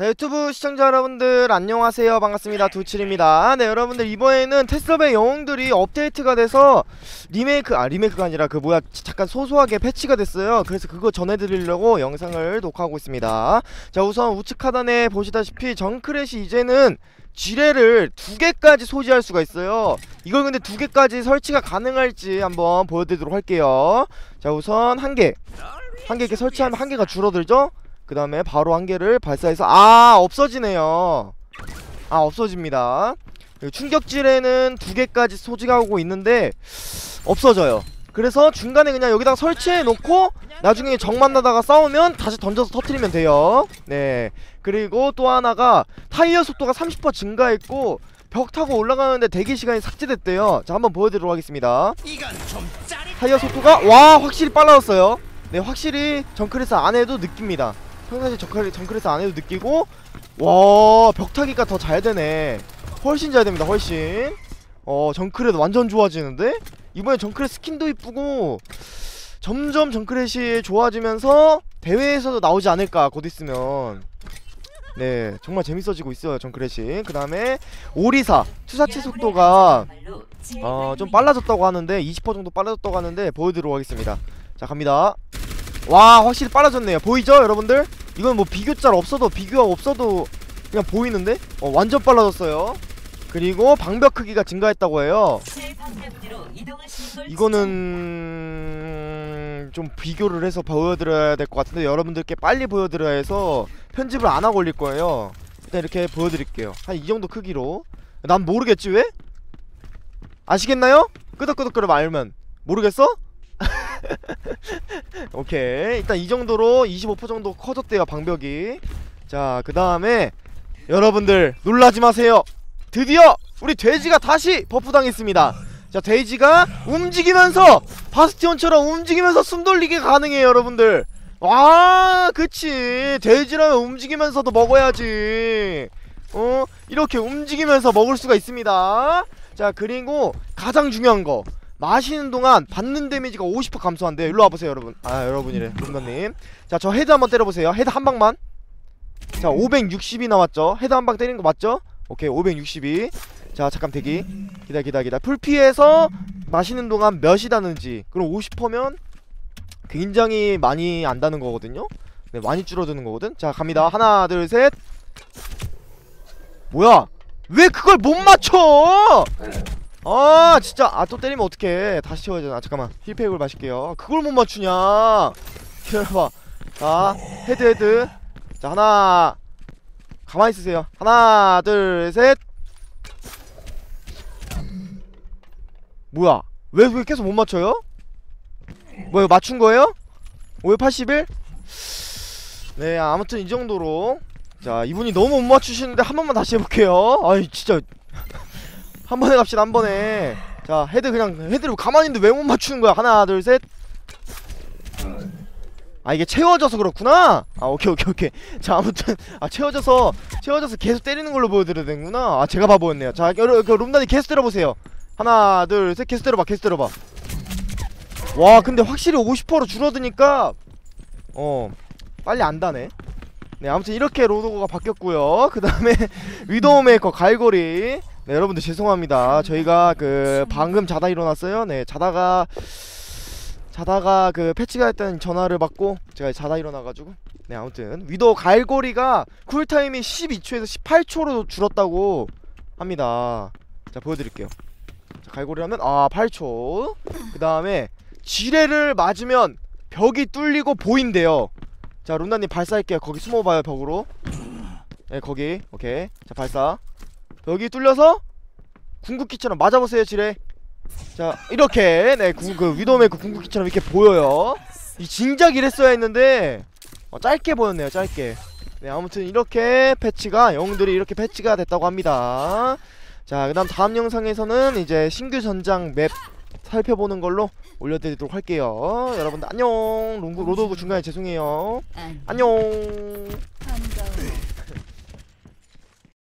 자 유튜브 시청자 여러분들 안녕하세요. 반갑습니다. 두칠입니다. 네 여러분들 이번에는 테스업의 영웅들이 업데이트가 돼서 리메이크 아 리메이크가 아니라 그 뭐야 잠깐 소소하게 패치가 됐어요. 그래서 그거 전해드리려고 영상을 녹화하고 있습니다. 자 우선 우측 하단에 보시다시피 정크렛이 이제는 지뢰를 두 개까지 소지할 수가 있어요. 이걸 근데 두 개까지 설치가 가능할지 한번 보여드리도록 할게요. 자 우선 한개한 개 이렇게 설치하면 한 개가 줄어들죠 그 다음에 바로 한 개를 발사해서 아 없어지네요. 아 없어집니다. 충격지뢰는 두 개까지 소지하고 있는데 없어져요. 그래서 중간에 그냥 여기다가 설치해 놓고 나중에 정 만나다가 싸우면 다시 던져서 터트리면 돼요. 네. 그리고 또 하나가 타이어 속도가 30% 증가했고 벽 타고 올라가는데 대기 시간이 삭제됐대요. 자 한번 보여드리도록 하겠습니다. 타이어 속도가 와 확실히 빨라졌어요. 네 확실히 정크레스 안에도 느낍니다 평상시 정크레, 정크레스 안에도 느끼고 와 벽타기가 더 잘 되네. 훨씬 잘 됩니다 훨씬. 어 정크레스 완전 좋아지는데? 이번에 정크레스 스킨도 이쁘고 점점 정크렛이 좋아지면서 대회에서도 나오지 않을까 곧 있으면. 네 정말 재밌어지고 있어요 정크렛이 그 다음에 오리사 투사치 속도가 어 좀 빨라졌다고 하는데 20% 정도 빨라졌다고 하는데 보여드리도록 하겠습니다. 자 갑니다 와 확실히 빨라졌네요. 보이죠 여러분들? 이건 뭐 비교짤 없어도 비교가 없어도 그냥 보이는데? 어 완전 빨라졌어요. 그리고 방벽 크기가 증가했다고 해요. 이거는 좀 비교를 해서 보여드려야 될 것 같은데 여러분들께 빨리 보여드려야 해서 편집을 안 하고 올릴 거예요. 일단 이렇게 보여드릴게요. 한 이 정도 크기로. 난 모르겠지 왜? 아시겠나요? 끄덕끄덕끄덕 알면. 모르겠어? 오케이. 일단 이 정도로 25% 정도 커졌대요 방벽이. 자 그 다음에 여러분들 놀라지 마세요. 드디어 우리 돼지가 다시 버프 당했습니다. 자 돼지가 움직이면서 바스티온처럼 움직이면서 숨 돌리기 가능해요 여러분들. 와 그치. 돼지라면 움직이면서도 먹어야지. 어? 이렇게 움직이면서 먹을 수가 있습니다. 자 그리고 가장 중요한 거 마시는 동안 받는 데미지가 50% 감소한대요. 일로 와보세요 여러분. 아 여러분이래 룸너님. 자 저 헤드 한번 때려보세요. 헤드 한 방만. 자 560이 나왔죠? 헤드 한 방 때리는 거 맞죠? 오케이 562. 자 잠깐 대기. 기다 기다 기다 풀피해서 마시는 동안 몇이 다는지. 그럼 50%면 굉장히 많이 안다는 거거든요? 네 많이 줄어드는 거거든? 자 갑니다. 하나 둘 셋. 뭐야? 왜 그걸 못 맞춰 아 진짜. 아 또 때리면 어떡해. 다시 채워야 되나. 잠깐만. 힐팩을 마실게요. 그걸 못 맞추냐. 기다려봐. 자 헤드 헤드. 자 하나. 가만히 있으세요. 하나 둘셋. 뭐야? 왜, 왜 계속 못 맞춰요? 뭐 이거 맞춘 거예요? 581? 네 아무튼 이 정도로. 자 이분이 너무 못 맞추시는데 한 번만 다시 해볼게요. 아이 진짜 한 번에 갑시다 한 번에. 자 헤드 그냥 헤드를 가만히 있는데 왜 못 맞추는 거야? 하나 둘셋. 아 이게 채워져서 그렇구나? 아 오케이 오케이 오케이. 자 아무튼 아 채워져서 채워져서 계속 때리는 걸로 보여드려야 되는구나. 아 제가 바보였네요. 자 여러 그 롬단이 계속 때려보세요. 하나 둘 셋. 계속 때려봐 계속 때려봐. 와 근데 확실히 50%로 줄어드니까 어 빨리 안다네. 네 아무튼 이렇게 로도가 바뀌었고요. 그 다음에 위도우메이커 갈고리 네 여러분들 죄송합니다. 저희가 그 방금 자다 일어났어요. 네 자다가 자다가 그 패치가 했던 전화를 받고 제가 자다 일어나가지고 네 아무튼 위도 갈고리가 쿨타임이 12초에서 18초로 줄었다고 합니다. 자 보여드릴게요. 자 갈고리 하면 아 8초. 그 다음에 지뢰를 맞으면 벽이 뚫리고 보인대요. 자 룬나님 발사할게요. 거기 숨어봐요 벽으로. 네 거기. 오케이. 자 발사 벽이 뚫려서 궁극기처럼 맞아보세요 지뢰. 자 이렇게 네 구, 그 궁극기처럼 이렇게 보여요. 이 진작 이랬어야 했는데 어, 짧게 보였네요 짧게. 네 아무튼 이렇게 패치가 영웅들이 이렇게 패치가 됐다고 합니다. 자 그 다음 다음 영상에서는 이제 신규 전장 맵 살펴보는 걸로 올려드리도록 할게요. 여러분들 안녕. 로드, 로드 오브 중간에 죄송해요. 안녕